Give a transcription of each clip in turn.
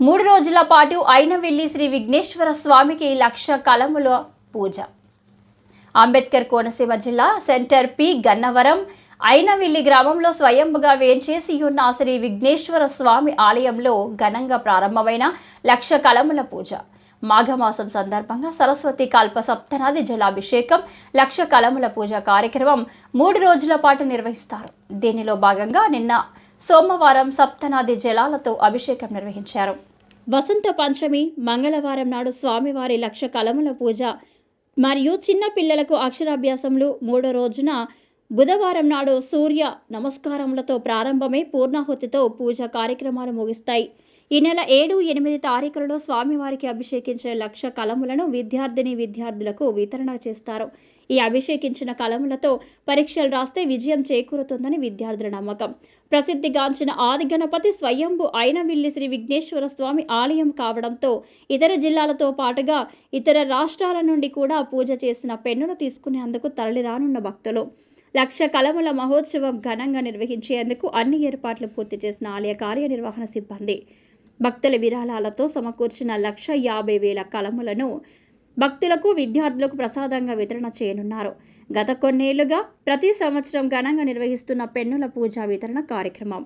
మూడు రోజుల పాటు అయినవెల్లి శ్రీ విఘ్నేశ్వర స్వామికి లక్ష కలముల పూజ. అంబేద్కర్ కోనసీమ జిల్లా సెంటర్ పి గన్నవరం అయినవిల్లి గ్రామంలో స్వయంగా వేంచేసి ఉన్న శ్రీ విఘ్నేశ్వర స్వామి ఆలయంలో ఘనంగా ప్రారంభమైన లక్ష కలముల పూజ. మాఘమాసం సందర్భంగా సరస్వతి కల్ప సప్తనాది జలాభిషేకం లక్ష కలముల పూజ కార్యక్రమం మూడు రోజుల పాటు నిర్వహిస్తారు. దీనిలో భాగంగా నిన్న సోమవారం సప్తనాది జలాలతో అభిషేకం నిర్వహించారు. వసంత పంచమి మంగళవారం నాడు స్వామివారి లక్ష కలముల పూజ మరియు చిన్న పిల్లలకు అక్షరాభ్యాసములు మూడో రోజున బుధవారం నాడు సూర్య నమస్కారములతో ప్రారంభమై పూర్ణాహుతితో పూజ కార్యక్రమాలు ముగిస్తాయి. ఈ నెల ఏడు ఎనిమిది తారీఖులలో స్వామివారికి అభిషేకించే లక్ష కలములను విద్యార్థిని విద్యార్థులకు వితరణ చేస్తారు. ఈ అభిషేకించిన కలములతో పరీక్షలు రాస్తే విజయం చేకూరుతుందని విద్యార్థుల నమ్మకం. ప్రసిద్ధిగాంచిన ఆది గణపతి స్వయంభు అయినవిల్లి శ్రీ విఘ్నేశ్వర స్వామి ఆలయం కావడంతో ఇతర జిల్లాలతో పాటుగా ఇతర రాష్ట్రాల నుండి కూడా పూజ చేసిన పెన్నును తీసుకునేందుకు తరలిరానున్న భక్తులు. లక్ష కలముల మహోత్సవం ఘనంగా నిర్వహించేందుకు అన్ని ఏర్పాట్లు పూర్తి చేసిన ఆలయ కార్యనిర్వహణ సిబ్బంది. భక్తుల విరాళాలతో సమకూర్చిన లక్ష యాభై వేల కలములను భక్తులకు విద్యార్థులకు ప్రసాదంగా వితరణ చేయనున్నారు. గత కొన్నేళ్ళుగా ప్రతి సంవత్సరం ఘనంగా నిర్వహిస్తున్న పెన్నుల పూజ వితరణ కార్యక్రమం.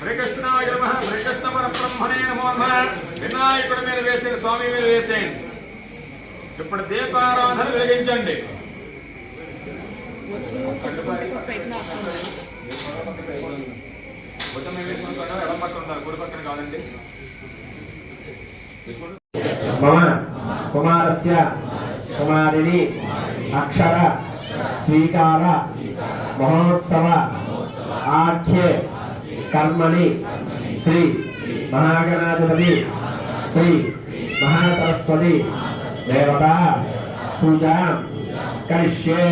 హరే కృష్ణాయ నమ హరే కృష్ణ పరబ్రహ్మణే నమో నమ వినాయకుడి మీద వేసిన స్వామి మీద వేసేయండి ఇప్పుడు దీపారాధన వెలిగించండి భుజం మీద ఎడం కుడి పక్కన కాదండి మమ కుమారస్య కుమారిని అక్షర స్వీకార మహోత్సవ ఆఖ్యే కర్మణి శ్రీ మహాగణాధిపతి శ్రీ మహాసరస్వతి దేవత పూజ కరిష్యే